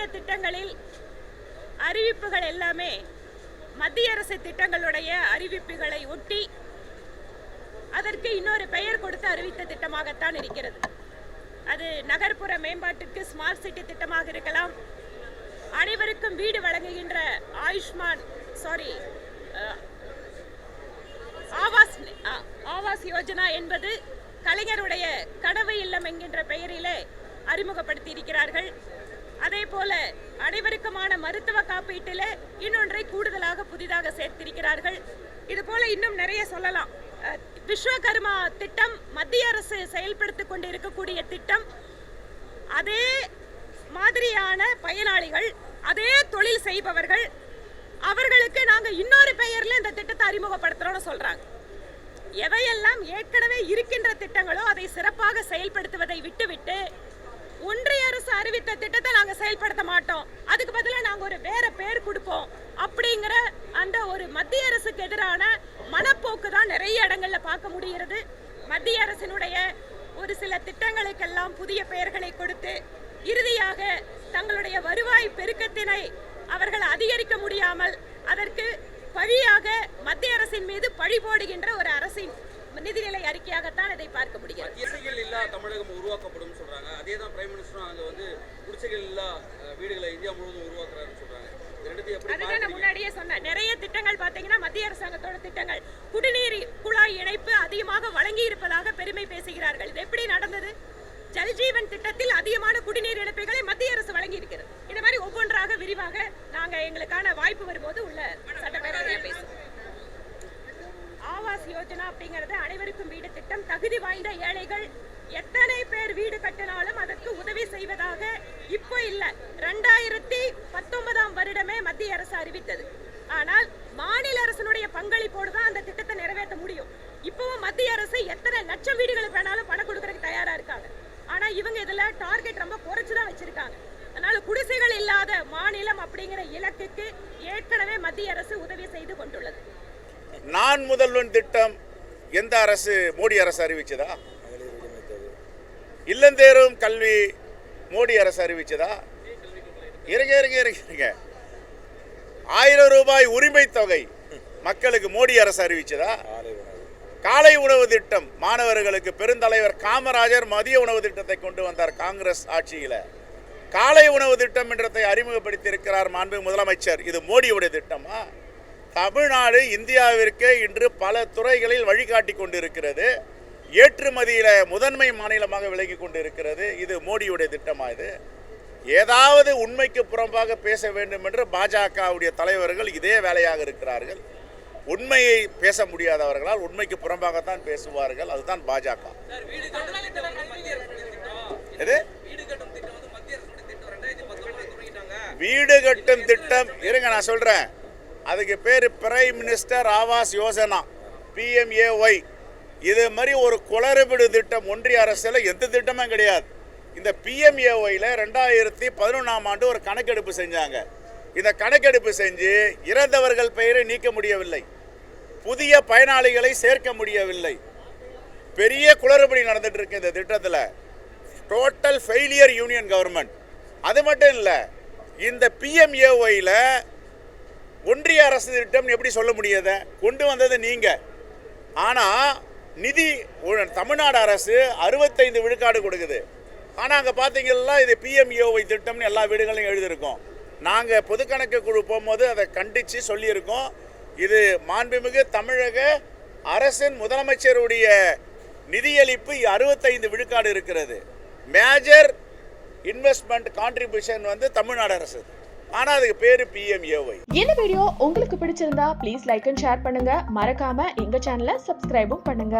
புதிய திட்டங்களில் அறிவிப்புகள் எல்லாமே மத்திய அரசு திட்டங்களுடைய அறிவிப்புகளை ஒட்டி அதற்கு இன்னொரு பெயர் கொடுத்து அறிவித்த திட்டமாகத்தான் இருக்கிறது. அது நகர்ப்புற மேம்பாட்டிற்கு ஸ்மார்ட் சிட்டி திட்டமாக இருக்கலாம். அனைவருக்கும் வீடு வழங்குகின்ற ஆயுஷ்மான் சாரி ஆவாஸ் ஆவாஸ் யோஜனா என்பது கலைஞருடைய கனவு இல்லம் என்கின்ற பெயரிலே அறிமுகப்படுத்தி இருக்கிறார்கள் அதே போல அனைவருக்குமான மருத்துவ காப்பீட்டிலே இன்னொன்றை கூடுதலாக புதிதாக சேர்த்திருக்கிறார்கள். இது போல இன்னும் நிறைய சொல்லலாம். விஸ்வகர்மா திட்டம் மத்திய அரசு செயல்படுத்திக் கொண்டு இருக்கக்கூடிய திட்டம். அதே மாதிரியான பயனாளிகள் அதே தொழில் செய்பவர்கள் அவர்களுக்கு நாங்க இன்னொரு பெயர்ல இந்த திட்டத்தை அறிமுகப்படுத்துறோம்னு சொல்றாங்க. எவையெல்லாம் ஏற்கனவே இருக்கின்ற திட்டங்களோ அதை சிறப்பாக செயல்படுத்துவதை விட்டுவிட்டு ஒன்று அறிவித்த திட்டத்தை நாங்க செயல்படுத்த மாட்டோம். அதுக்கு பதிலாக நாங்க ஒரு வேற பேர் கொடுப்போம். அப்படிங்கிற அந்த ஒரு மத்திய அரசுக்கு எதிரான மனப்போக்கு தான் நிறைய இடங்கள்ல பார்க்க முடிகிறது. மத்திய அரசினுடைய ஒரு சில திட்டங்களுக்கெல்லாம் புதிய பெயர்களை கொடுத்து இறுதியாக தங்களுடைய வருவாய் பெருக்கத்தினை அவர்கள் அதிகரிக்க முடியாமல் அதற்கு பழியாக மத்திய அரசின் மீது பழி போடுகின்ற ஒரு அரசின் நிதிநிலை அறிக்கையாகத்தான் இதை பார்க்க முடிகிறது. குடிசைகள் இல்லா தமிழகம் உருவாக்கப்படும் சொல்றாங்க. அதே தான் பிரைம் மினிஸ்டரும் அங்க வந்து குடிசைகள் இல்லா வீடுகளை இந்தியா முழுவதும் உருவாக்குறாருன்னு சொல்றாங்க. அதுதான் நான் முன்னாடியே சொன்னேன். நிறைய திட்டங்கள் பாத்தீங்கன்னா மத்திய அரசாங்கத்தோட திட்டங்கள். குடிநீர் குழாய் இணைப்பு அதிகமாக வழங்கி இருப்பதாக பெருமை பேசுகிறார்கள். இது எப்படி நடந்தது? ஜல்ஜீவன் திட்டத்தில் அதிகமான குடிநீர் இணைப்புகளை மத்திய அரசு வழங்கி இருக்கிறது. இந்த மாதிரி ஒவ்வொன்றாக விரிவாக நாங்க எங்களுக்கான வாய்ப்பு வரும்போது உள்ள சட்டப்பேரவையில் பேசுவோம். ஆவாஸ் யோஜனா அப்படிங்கிறது அனைவருக்கும் வீடு திட்டம். தகுதி வாய்ந்த ஏழைகள் எத்தனை பேர் வீடு கட்டினாலும் அதற்கு உதவி செய்வதாக இப்போ இல்லை. ரெண்டாயிரத்தி பத்தொன்பதாம் வருடமே மத்திய அரசு அறிவித்தது. ஆனால் மாநில அரசனுடைய பங்களிப்போடு தான் அந்த திட்டத்தை நிறைவேற்ற முடியும். இப்பவும் மத்திய அரசு எத்தனை லட்சம் வீடுகளுக்கு வேணாலும் பணம் கொடுக்கறதுக்கு தயாரா இருக்காங்க. ஆனா இவங்க இதுல டார்கெட் ரொம்ப குறைச்சு தான் வச்சிருக்காங்க. அதனால குடிசைகள் இல்லாத மாநிலம் அப்படிங்கிற இலக்குக்கு ஏற்கனவே மத்திய அரசு உதவி செய்து கொண்டுள்ளது. நான் முதல்வன் திட்டம் எந்த அரசு மோடி அரசு அறிவிச்சதா? இல்லந்தேரும் கல்வி மோடி அரசு அறிவிச்சதா? இருங்க இருங்க இருங்க இருங்க. ஆயிரம் ரூபாய் உரிமை தொகை மக்களுக்கு மோடி அரசு அறிவிச்சதா? காலை உணவு திட்டம் மாணவர்களுக்கு பெருந்தலைவர் காமராஜர் மதிய உணவு திட்டத்தை கொண்டு வந்தார் காங்கிரஸ் ஆட்சியில். காலை உணவு திட்டம் என்றதை அறிமுகப்படுத்தி இருக்கிறார் மாண்பு முதலமைச்சர். இது மோடியுடைய திட்டமா? தமிழ்நாடு இந்தியாவிற்கே இன்று பல துறைகளில் வழிகாட்டி கொண்டிருக்கிறது. ஏற்றுமதியில முதன்மை மாநிலமாக விலகி கொண்டிருக்கிறது. இது மோடியுடைய திட்டமா இது? ஏதாவது உண்மைக்கு புறம்பாக பேச வேண்டும் என்று பாஜகவுடைய தலைவர்கள் இதே வேலையாக இருக்கிறார்கள். உண்மையை பேச முடியாதவர்களால் உண்மைக்கு புறம்பாகத்தான் பேசுவார்கள். அதுதான் பாஜக. எது? வீடு கட்டும் திட்டம். இருங்க நான் சொல்றேன். அதுக்கு பேர் prime minister Awas Yojana PMAY இது மாதிரி ஒரு குளறுபடு திட்டம் ஒன்றிய அரசில் எந்த திட்டமும் கிடையாது. இந்த பிஎம்ஏஒயில் ரெண்டாயிரத்தி பதினொன்றாம் ஆண்டு ஒரு கணக்கெடுப்பு செஞ்சாங்க. இந்த கணக்கெடுப்பு செஞ்சு இறந்தவர்கள் பெயரை நீக்க முடியவில்லை. புதிய பயனாளிகளை சேர்க்க முடியவில்லை. பெரிய குளறுபடி நடந்துட்டு இருக்கு இந்த திட்டத்தில். டோட்டல் ஃபெயிலியர் யூனியன் கவர்மெண்ட் அது மட்டும் இல்லை இந்த பிஎம்ஏஒயில் ஒன்றிய அரசு திட்டம் எப்படி சொல்ல முடியாத கொண்டு வந்தது நீங்கள் ஆனால் நிதி தமிழ்நாடு அரசு அறுபத்தைந்து விழுக்காடு கொடுக்குது. ஆனால் அங்கே பார்த்தீங்கன்னா இது பிஎம்ஏஒய் திட்டம்னு எல்லா வீடுகளையும் எழுதியிருக்கோம். நாங்கள் பொதுக்கணக்கு குழு போகும்போது அதை கண்டித்து சொல்லியிருக்கோம். இது மாண்புமிகு தமிழக அரசின் முதலமைச்சருடைய நிதியளிப்பு அறுபத்தைந்து விழுக்காடு இருக்கிறது. மேஜர் இன்வெஸ்ட்மெண்ட் கான்ட்ரிபியூஷன் வந்து தமிழ்நாடு அரசு ஆனால் அதுக்கு பேர் பிஎம்ஏஒய் இந்த வீடியோ உங்களுக்கு பிடிச்சிருந்தா ப்ளீஸ் லைக் அண்ட் ஷேர் பண்ணுங்க. மறக்காம எங்க சேனலை சப்ஸ்கிரைபும் பண்ணுங்க.